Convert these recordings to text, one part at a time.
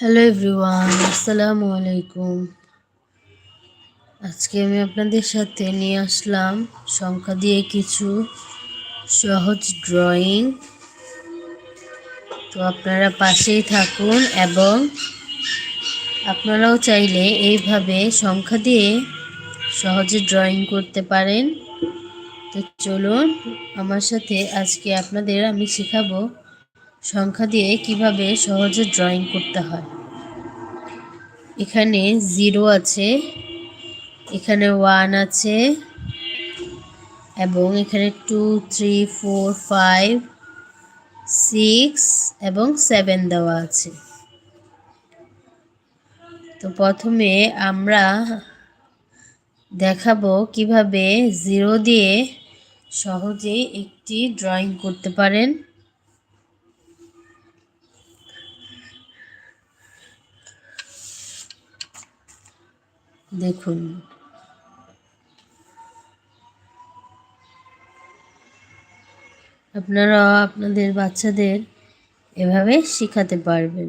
Hello everyone আসসালামু আলাইকুম আজকে আমি আপনাদের সাথে নিয়ে আসলাম সংখ্যা দিয়ে কিছু সহজ ড্রয়িং তো আপনারা পাশেই থাকুন এবং আপনারাও চাইলে এইভাবে সংখ্যা দিয়ে সহজে ড্রয়িং করতে পারেন। তো চলুন, আমার সাথে আজকে আপনাদের আমি শেখাবো সংখ্যা দিয়ে কীভাবে সহজে ড্রয়িং করতে হয়। এখানে জিরো আছে, এখানে ওয়ান আছে, এবং এখানে two three four five six এবং সেভেন দেওয়া আছে। তো প্রথমে আমরা দেখাবো কীভাবে জিরো দিয়ে সহজেই একটি ড্রয়িং করতে পারেন। দেখুন। আপনারা আপনাদের বাচ্চাদের এভাবে শেখাতে পারবেন।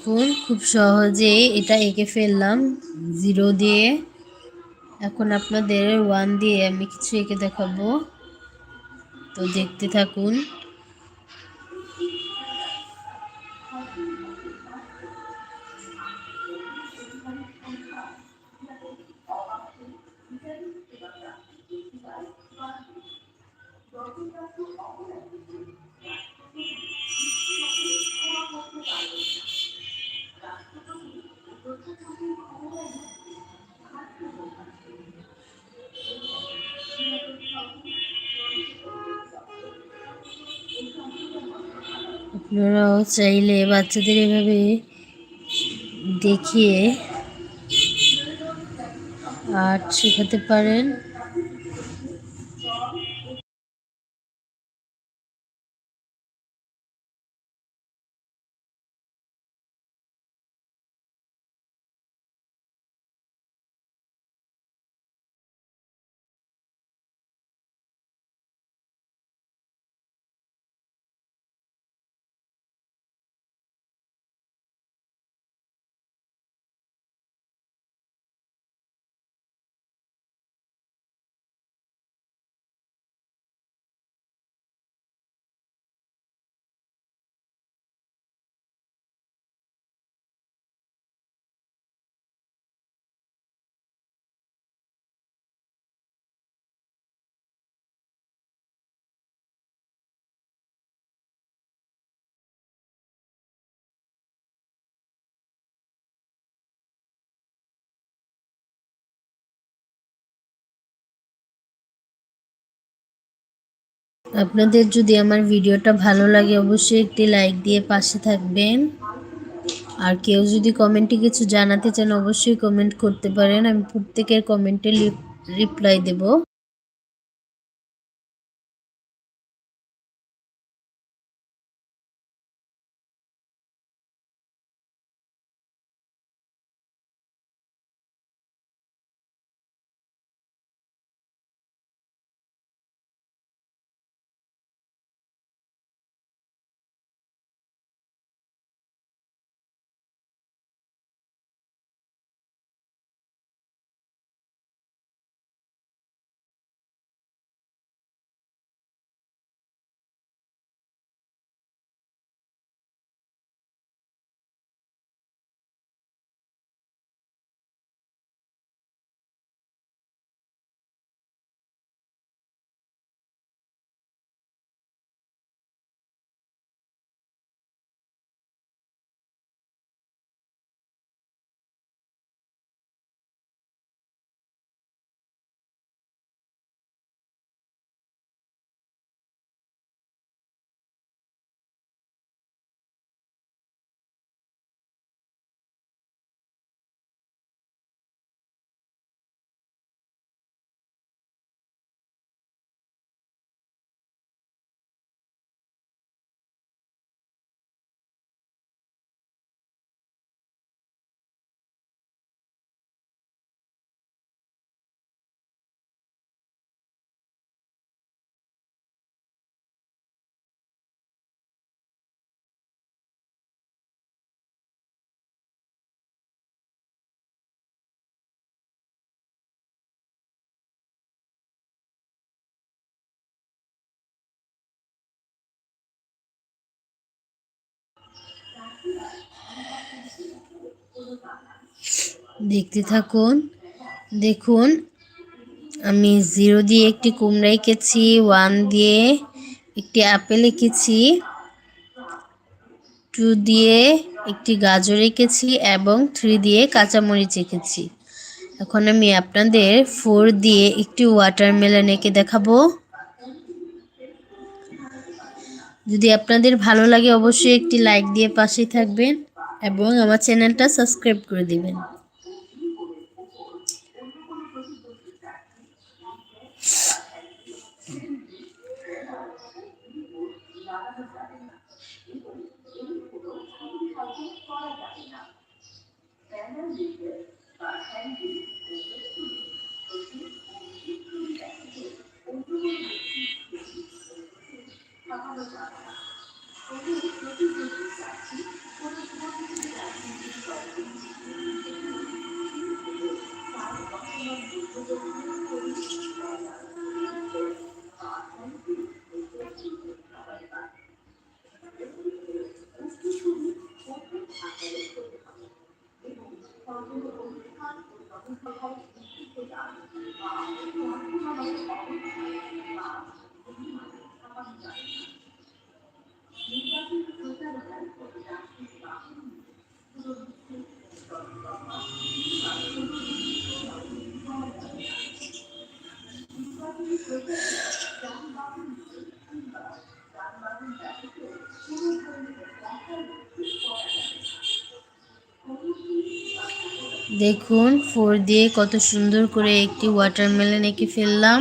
দেখুন খুব সহজে এটা এঁকে ফেললাম জিরো দিয়ে। এখন আপনাদের ওয়ান দিয়ে আমি কিছু এঁকে দেখাবো। তো দেখতে থাকুন। আপনারাও চাইলে বাচ্চাদের এভাবে দেখিয়ে আর্ট শেখাতে পারেন। আপনাদের যদি আমার ভিডিওটা ভালো লাগে, অবশ্যই একটি লাইক দিয়ে পাশে থাকবেন। আর কেউ যদি কমেন্টে কিছু জানাতে চান, অবশ্যই কমেন্ট করতে পারেন। আমি প্রত্যেকের কমেন্টে রিপ্লাই দেব। দেখতে থাকুন। দেখুন, আমি জিরো দিয়ে একটি কুমড়া এঁকেছি ওয়ান দিয়ে একটি আপেল এঁকেছি টু দিয়ে একটি গাজর এঁকেছি, এবং থ্রি দিয়ে কাঁচামরিচ এঁকেছি। এখন আমি আপনাদের ফোর দিয়ে একটি ওয়াটারমেলন এঁকে দেখাবো। যদি আপনাদের ভালো লাগে অবশ্যই একটি লাইক দিয়ে পাশেই থাকবেন এবং আমার চ্যানেলটা সাবস্ক্রাইব করে দিবেন। দেখুন, ফোর দিয়ে কত সুন্দর করে একটি ওয়াটারমেলন এঁকে ফেললাম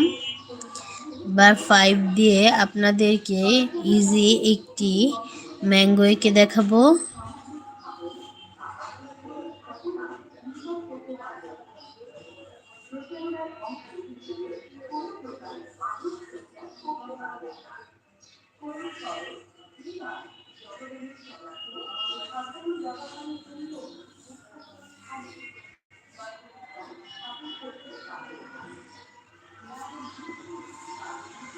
বা ফাইভ দিয়ে আপনাদেরকে ইজি একটি ম্যাঙ্গো এঁকে দেখাবো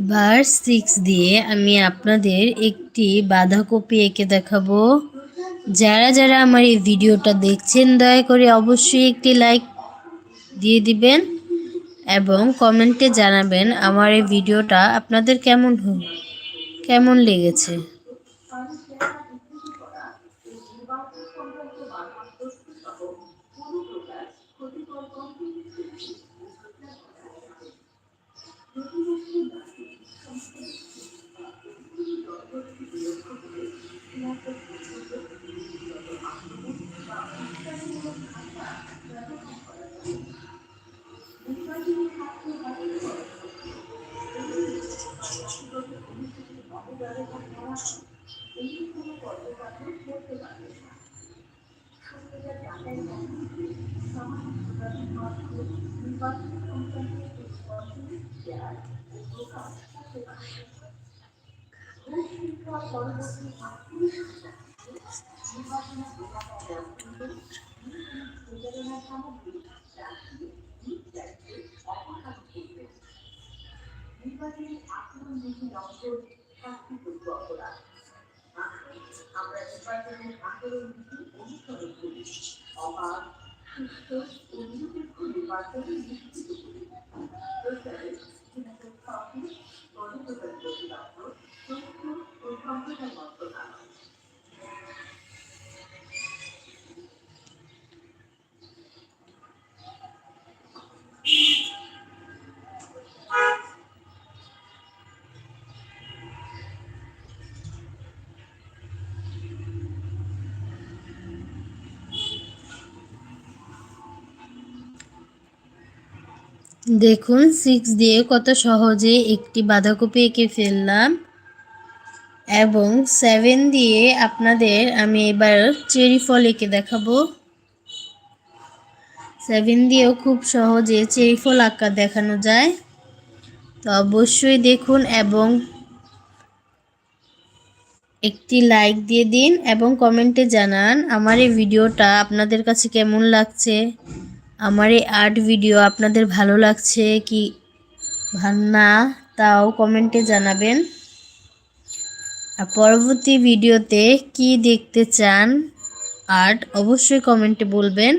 এবার সিক্স দিয়ে আমি আপনাদের একটি বাঁধাকপি এঁকে দেখাবো। যারা যারা আমার এই ভিডিওটা দেখছেন, দয়া করে অবশ্যই একটি লাইক দিয়ে দিবেন এবং কমেন্টে জানাবেন আমার এই ভিডিওটা আপনাদের কেমন কেমন লেগেছে। abraço. অবাধ সুস্থ ও নিরপেক্ষ নির্বাচনের নিশ্চিত করি প্রচারে গণপ্রজাতন্ত্র দপ্তর তথ্য ও সম্প্রদায় দেখুন সিক্স দিয়ে কত সহজে একটি বাঁধাকপি এঁকে ফেললাম। এবং সেভেন দিয়ে আপনাদের আমি এবার চেরি ফল এঁকে দেখাবো। সেভেন দিয়েও খুব সহজে চেরি ফল আঁকা দেখানো যায়। তো অবশ্যই দেখুন এবং একটি লাইক দিয়ে দিন এবং কমেন্টে জানান আমার এই ভিডিওটা আপনাদের কাছে কেমন লাগছে। আমার এই আর্ট ভিডিও আপনাদের ভালো লাগছে কি না, তাও কমেন্টে জানাবেন। আর পরবর্তী ভিডিওতে কি দেখতে চান আর্ট, অবশ্যই কমেন্টে বলবেন।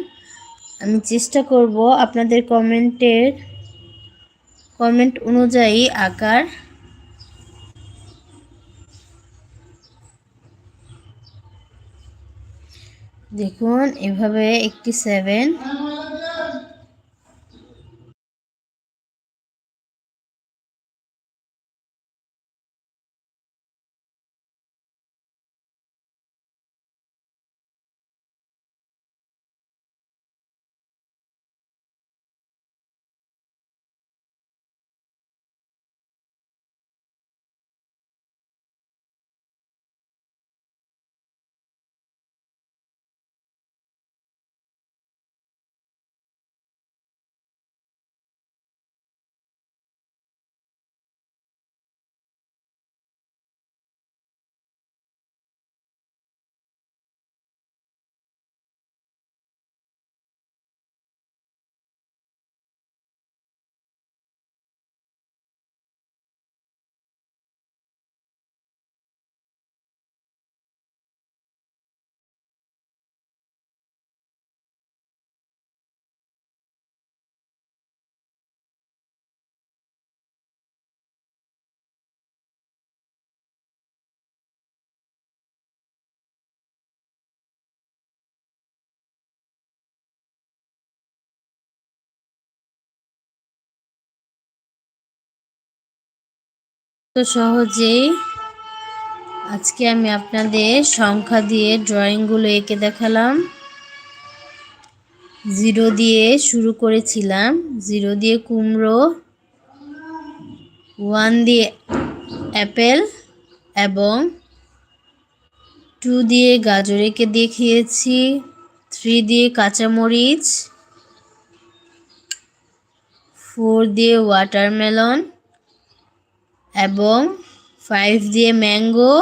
আমি চেষ্টা করব আপনাদের কমেন্টের, কমেন্ট অনুযায়ী আকার। দেখুন, এভাবে একটি সেভেন তো সহজেই আজকে আমি আপনাদের সংখ্যা দিয়ে ড্রয়িংগুলো এঁকে দেখালাম। জিরো দিয়ে শুরু করেছিলাম। জিরো দিয়ে কুমড়ো, ওয়ান দিয়ে অ্যাপেল এবং টু দিয়ে গাজর এঁকে দেখিয়েছি। থ্রি দিয়ে কাঁচামরিচ, ফোর দিয়ে ওয়াটারমেলন এবং ফাইভ দিয়ে ম্যাঙ্গো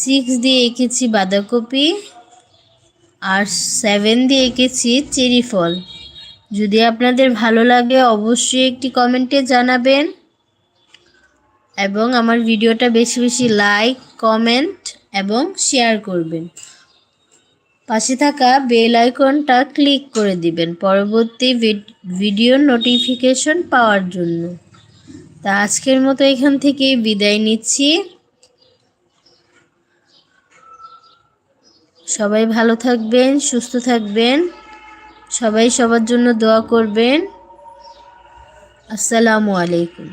সিক্স দিয়ে এঁকেছি বাঁধাকপি, আর সেভেন দিয়ে এঁকেছি চেরি ফল। যদি আপনাদের ভালো লাগে, অবশ্যই একটি কমেন্টে জানাবেন এবং আমার ভিডিওটা বেশি বেশি লাইক, কমেন্ট এবং শেয়ার করবেন। পাশে থাকা বেল আইকনটা ক্লিক করে দিবেন পরবর্তী ভিডিওর নোটিফিকেশন পাওয়ার জন্য। তা আজকের মতো এখান থেকে বিদায় নিচ্ছি। সবাই ভালো থাকবেন, সুস্থ থাকবেন। সবাই সবার জন্য দোয়া করবেন। আসসালামু আলাইকুম।